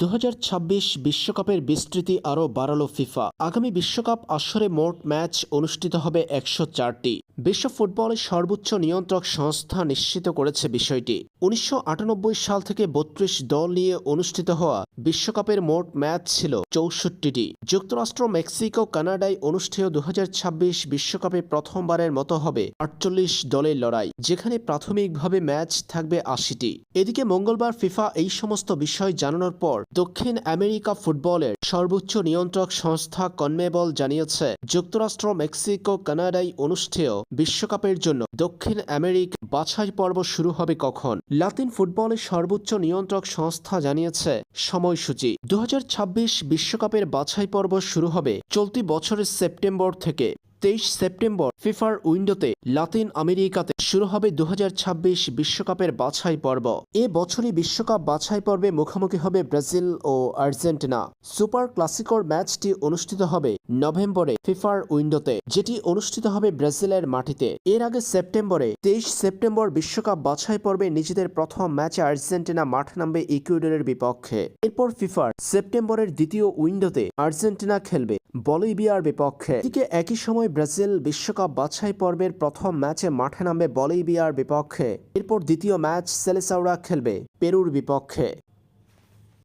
দু বিশ্বকাপের বিস্তৃতি আরও বাড়ালো ফিফা। আগামী বিশ্বকাপ আসরে মোট ম্যাচ অনুষ্ঠিত হবে একশো চারটি। বিশ্ব ফুটবলের সর্বোচ্চ নিয়ন্ত্রক সংস্থা নিশ্চিত করেছে বিষয়টি। উনিশশো আটানব্বই সাল থেকে বত্রিশ দল নিয়ে অনুষ্ঠিত হওয়া বিশ্বকাপের মোট ম্যাচ ছিল চৌষট্টিটি। যুক্তরাষ্ট্র, মেক্সিকো, কানাডায় অনুষ্ঠেয় দু বিশ্বকাপে প্রথমবারের মতো হবে আটচল্লিশ দলের লড়াই, যেখানে প্রাথমিকভাবে ম্যাচ থাকবে আশিটি। এদিকে মঙ্গলবার ফিফা এই সমস্ত বিষয় জানানোর পর দক্ষিণ আমেরিকা ফুটবলের সর্বোচ্চ নিয়ন্ত্রক সংস্থা কনমেবল জানিয়েছে, যুক্তরাষ্ট্র, মেক্সিকো, কানাডায় অনুষ্ঠেয় বিশ্বকাপের জন্য দক্ষিণ আমেরিকা বাছাই পর্ব শুরু হবে কখন? লাতিন ফুটবলের সর্বোচ্চ নিয়ন্ত্রক সংস্থা জানিয়েছে, সময়সূচি। দু বিশ্বকাপের বাছাই পর্ব শুরু হবে চলতি বছরের সেপ্টেম্বর থেকে। তেইশ সেপ্টেম্বর ফিফার উইন্ডোতে লাতিন আমেরিকাতে শুরু হবে দু বিশ্বকাপের বাছাই পর্ব। এ বছরই বিশ্বকাপ বাছাই পর্বে মুখোমুখি হবে ব্রাজিল ও আর্জেন্টিনা। সুপার ক্লাসিকর ম্যাচটি অনুষ্ঠিত হবে নভেম্বরে ফিফার উইন্ডোতে, যেটি অনুষ্ঠিত হবে ব্রাজিলের মাটিতে। এর আগে সেপ্টেম্বরে, তেইশ সেপ্টেম্বর বিশ্বকাপ বাছাই পর্বে নিজেদের প্রথম ম্যাচে আর্জেন্টিনা মাঠ নামবে ইকুয়েডরের বিপক্ষে। এরপর ফিফার সেপ্টেম্বরের দ্বিতীয় উইন্ডোতে আর্জেন্টিনা খেলবে বলিভিয়ার বিপক্ষে। একই সময় ব্রাজিল বিশ্বকাপ বাছাই পর্বের প্রথম ম্যাচে মাঠে নামবে বলিভিয়ার বিপক্ষে। এরপর দ্বিতীয় ম্যাচ সেলেসাউরা খেলবে পেরুর বিপক্ষে।